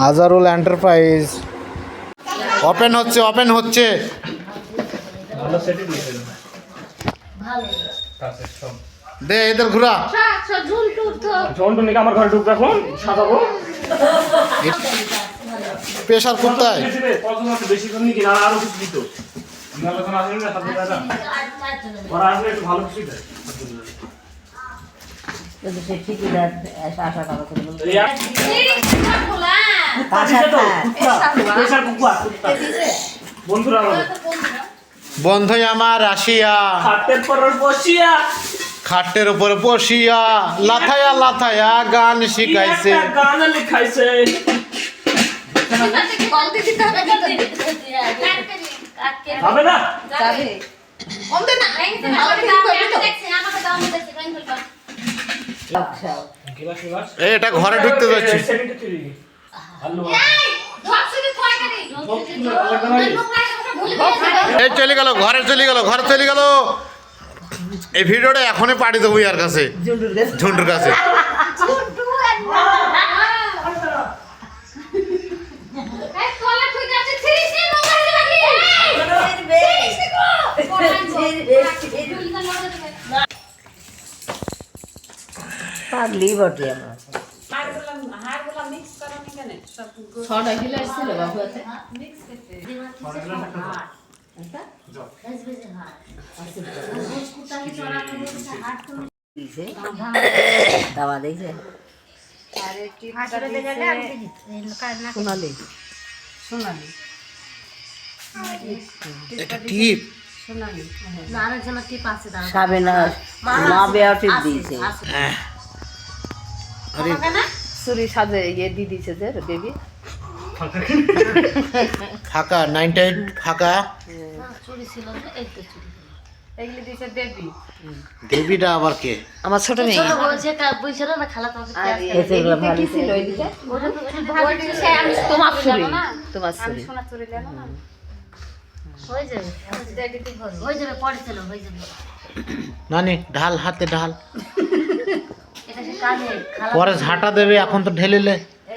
Azharul enterprise open হচ্ছে open হচ্ছে দে এদের ঘুরা আচ্ছা আমার ঘরে ঢুকবে এখন সাজাবো প্রেশার কোথায় ঠিকই বন্ধুরা আমাদের আমার আসিয়া। খাটের পর বসিয়া। খাটের উপরে বসিয়া। লাথায়া লাথায়া গান শিখাইছে। গান লিখাইছে। হবে না? এটা ঘরে ঢুকতে যাচ্ছি। এই চলে গেল ঘরে চলে গেল ঘরে চলে গেল। এই ভিডিওটা এখনই পাঠিয়ে দেবো ইয়ার কাছে। ঝুন্টুর কাছে। পাগলি বটে আমরা। ছটা গিলাস ছিল বাবু হাতে দিছে। দাওয়া দিছে। সোনালি। এটা টিপ সাবেনা মা বেয়া টিপ দিয়েছে আরে সাজে ইয়ে দিয়ে দিছে যে বেবি ফাঁকা। নাইনটা এইট ফাঁকা। এগুলি দেবীটা আবার কে? আমার ছোট মেয়ে। নানি ঢাল হাতে ঢাল। পরে ঝাঁটা দেবে এখন তো ঢেলিলে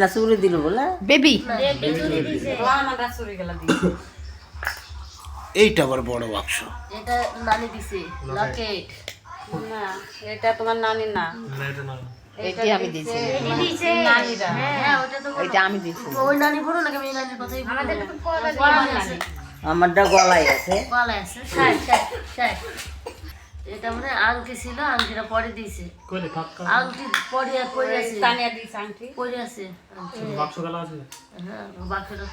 না। চুরি দিল বলে? বেবি। এইটা আবার বড় বাক্স। এটা নানি দিছে লকেট। এটা তোমার নানি না। এটি আমি দিয়েছি দিছে। হ্যাঁ ওটা তো এটা আমি দিয়েছি ওই নানি বলো না আমি নানির কথাই আমাদের তো আছে আমারটা গলায় আছে। গলায় আছে। শাই শাই শাই এটা মানে আংটি ছিল আংটিটা পরে দিয়েছে। আংটি পরে পরে আছে। তানিয়া দিয়েছে আংটি। পরে আছে বাক্স গেলা আছে? হ্যাঁ ছিল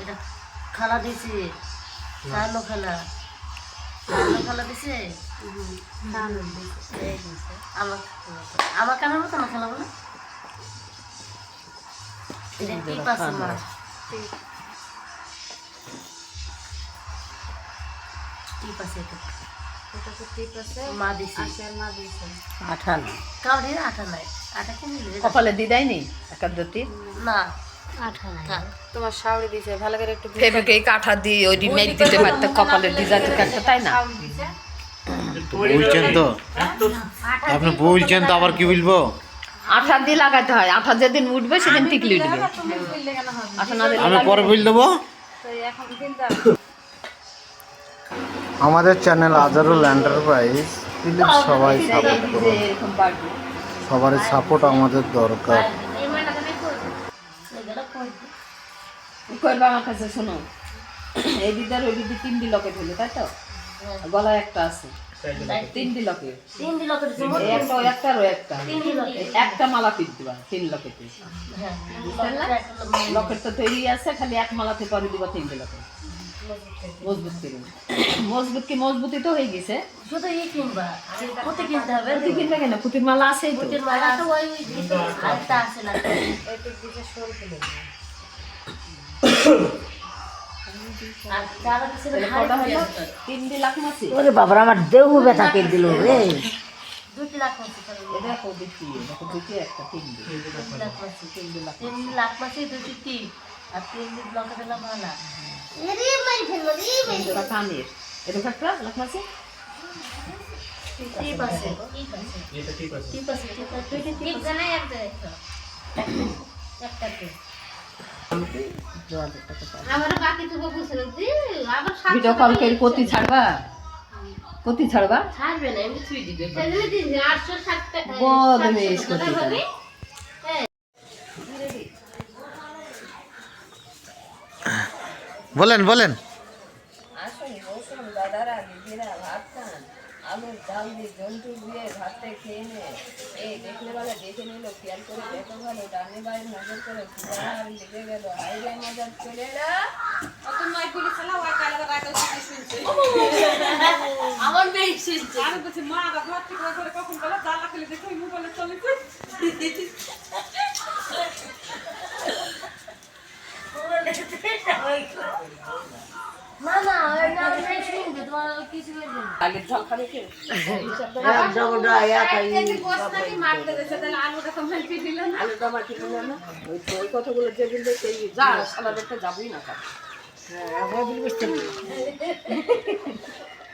এটা খালা দিছে সানো খালা। সানো খালা দিছে আমার আমার কেন বলতো আমার খেলা বলে এটা টিপ আছে মা টিপ আছে। এটা মা দিছে। আঠা না। কাউরির আটা নাই। আটা কিনে দিলে কপালে দি না। নাই। তোমার ভালো করে একটু কাঠা দিয়ে ওই মেঘ দিতে পারতে কপালে ডিজাইন তাই না? বলছেন তো? আপনি বলছেন তো আবার কি বলব? আঠা দিয়ে লাগাতে হয়। আঠা যেদিন উঠবে সেদিন টিকলি উঠবে। আঠা না আমি পরে বল দেবো আমাদের চ্যানেল আজারুল এন্টারপ্রাইজ প্লিজ সবাই সাপোর্ট করুন। এরকম বাড়বে সবার সাপোর্ট আমাদের দরকার। আমার শোনো এই ওই তাই তো একটা আছে তিন একটা ওই একটা একটা মালা পিট দিবা তিন লকেটে তো তৈরি আছে খালি এক মালাতে পরে দিবা তিনটে লকেট মজবুত করে। মজবুত কি মজবুতি তো হয়ে গেছে। শুধু ই কিনবা পুঁতি কিনতে হবে পুঁতি কিনবে কেন? পুঁতির মালা আছেই তো। পুঁতির মালা আছে ওই আরেকটা আছে না। আর যারা কিছু কটা তিন দি লাখ মাসি। ওরে বাবার আমার দেউ ব্যথা কে দিল রে। দুটি লাখ মাসি দেখো দেখি দেখো দুটি একটা তিন লাখ মাসি। তিন লাখ তিন মাসি দুটি টিপ আর তিন দিন ব্লকে দিলাম ভালা তিন কানের এরকম একটা লাখ আছে টিপ আছে টিপ আছে টিপ আছে টিপ জানাই একটা একটা টিপ ভিডিও কল করে কতি ছাড়বা? কতি ছাড়বা? ছাড়বে না এমনি ছুঁই দিবে। কতি বলেন বলেন। আলুর ডাল দিয়ে জন্টু দিয়ে ভাতে খেয়ে নে। এই দেখলে বেলা দেখে নিল খেয়াল করে দেখো ভালো। ডানে বাইরে নজর করে ফুয়া আর লেগে গেল হাই রে মজা চলে এলা। আমার মেয়ে শুনছে। না না এটা আমার মেয়ে শুনবে তোমার কিছু করবে না আগের ঝাল খাবে কে এক জগটা এক আলু দামা কি দিল না ওই তো ওই কথাগুলো যে বলবে সেই যা সালা দেখতে যাবই না কাজ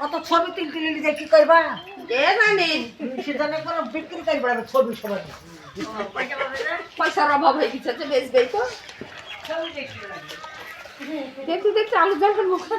অত ছবি তিল তিল নিয়ে কি করবা? এ সেখানে কোনো বিক্রি করবা ছবি সবাই পয়সার অভাব হয়ে গেছে যে বেচবেই তো। দেখতে দেখতে আলু জলটা মুখে